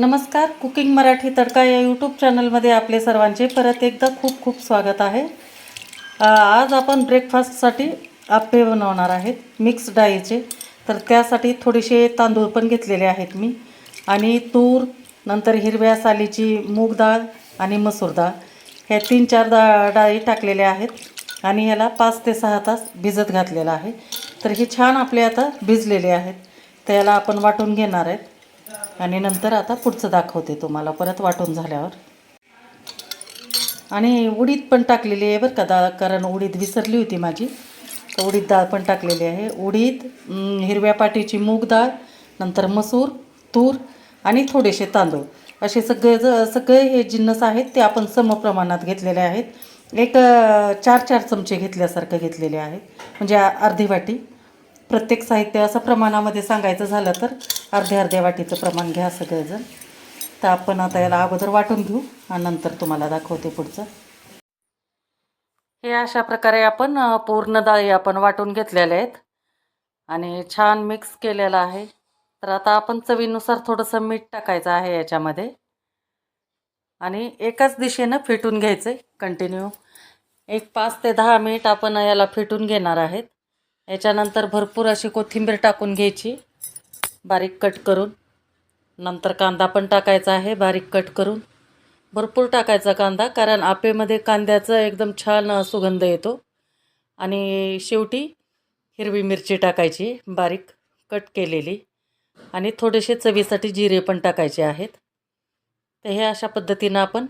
नमस्कार कुकिंग मराठी तडका या यूट्यूब चॅनलमध्ये आपले सर्वांचे परत एकदा खूप खूप स्वागत आहे. आज आपण ब्रेकफास्टसाठी आप्पे बनवणार आहेत मिक्स डाळीचे. तर त्यासाठी थोडेसे तांदूळ पण घेतलेले आहेत मी. आणि तूर नंतर हिरव्या सालीची मूग डाळ आणि मसूर डाळ. ह्या तीन चार दा डाळी टाकलेल्या आहेत आणि ह्याला पाच ते सहा तास भिजत घातलेलं आहे. तर हे छान आपले आता भिजलेले आहेत. त्याला आपण वाटून घेणार आहेत. आणि नंतर आता पुढचं दाखवते तुम्हाला परत वाटून झाल्यावर. आणि उडीद पण टाकलेली आहे बरं का डाळ कारण उडीद विसरली होती माझी. तर उडीद डाळ पण टाकलेली आहे. उडीद हिरव्या पाटीची मूग डाळ नंतर मसूर तूर आणि थोडेसे तांदूळ. असे सगळे ज सगळे हे जिन्नस आहेत ते आपण समप्रमाणात घेतलेले आहेत. एक चार चार चमचे घेतल्यासारखं घेतलेले आहेत. म्हणजे अर्धी वाटी. प्रत्येक साहित्य असं प्रमाणामध्ये सांगायचं झालं तर अर्ध्या अर्ध्या वाटीचं प्रमाण घ्या सगळेजण. तर आपण आता याला अगोदर वाटून घेऊ आणि नंतर तुम्हाला दाखवते पुढचं. हे अशा प्रकारे आपण पूर्ण डाळी आपण वाटून घेतलेल्या आहेत. आणि छान मिक्स केलेलं आहे. तर आता आपण चवीनुसार थोडंसं मीठ टाकायचं आहे याच्यामध्ये. आणि एकाच दिशेनं फिटून घ्यायचं आहे कंटिन्यू एक पाच ते दहा मिनिट आपण याला फिटून घेणार आहेत. याच्यानंतर भरपूर अशी कोथिंबीर टाकून घ्यायची. बारीक कट करून. नंतर कांदा पण टाकायचा आहे बारीक कट करून. भरपूर टाकायचा कांदा कारण आपेमध्ये कांद्याचा एकदम छान सुगंध येतो. आणि शेवटी हिरवी मिरची टाकायची बारीक कट केलेली. आणि थोडेसे चवीसाठी जिरे पण टाकायचे आहेत. तर हे अशा पद्धतीनं आपण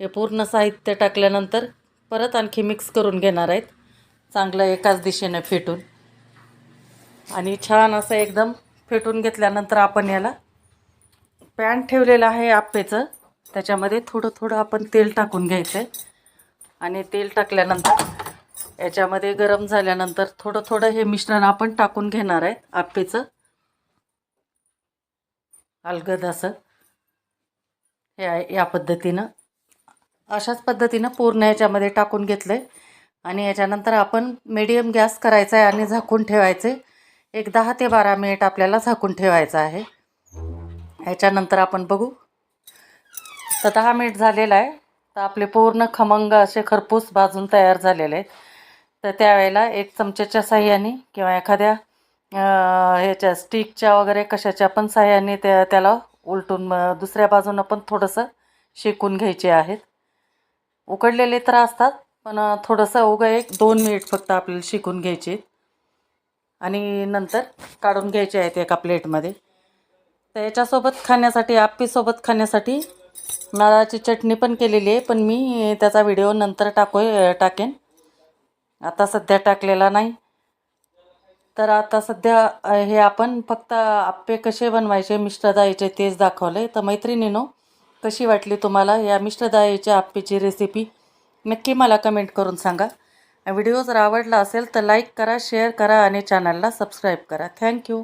हे पूर्ण साहित्य टाकल्यानंतर परत आणखी मिक्स करून घेणार आहेत. चांगलं एकाच दिशेनं फेटून. आणि छान असं एकदम फेटून घेतल्यानंतर आपण याला पॅन ठेवलेलं आहे आप्पेचं. त्याच्यामध्ये थोडं थोडं आपण तेल टाकून घ्यायचं आहे आणि तेल टाकल्यानंतर याच्यामध्ये गरम झाल्यानंतर थोडं थोडं हे मिश्रण आपण टाकून घेणार आहे आप्पेचं. अलगद असं. हे आहे या पद्धतीनं. अशाच पद्धतीनं पूर्ण याच्यामध्ये टाकून घेतलं आहे आणि याच्यानंतर आपण मिडियम गॅस करायचा आहे आणि झाकून ठेवायचे एक दहा ते बारा मिनिट आपल्याला झाकून ठेवायचं आहे. ह्याच्यानंतर आपण बघू. तर दहा मिनिट झालेला आहे. तर आपले पूर्ण खमंग असे खरपूस भाजून तयार झालेले आहेत. तर त्यावेळेला एक चमच्याच्या साह्याने किंवा एखाद्या ह्याच्या स्टिकच्या वगैरे कशाच्या पण साह्याने त्या त्याला उलटून दुसऱ्या बाजूनं पण थोडंसं शेकून घ्यायचे आहेत. उकडलेले तर असतात पण थोडंसं उगं एक दोन मिनिट फक्त आपल्याला शिकून घ्यायचे आणि नंतर काढून घ्यायचे आहेत एका प्लेटमध्ये. तर याच्यासोबत खाण्यासाठी आप्पीसोबत खाण्यासाठी नारळाची चटणी पण केलेली आहे पण मी त्याचा व्हिडिओ नंतर टाको टाकेन. आता सध्या टाकलेला नाही. तर आता सध्या हे आपण फक्त आप्पे कसे बनवायचे मिष्ट तेच दाखवले तर मैत्रिणीनो कशी वाटली तुम्हाला या मिश्रदाईच्या आप्पीची आप्पेची रेसिपी नक्की मला कमेंट करून सांगा. व्हिडिओ जर आवडला असेल तर लाईक करा शेअर करा आणि चॅनलला सबस्क्राईब करा. थँक्यू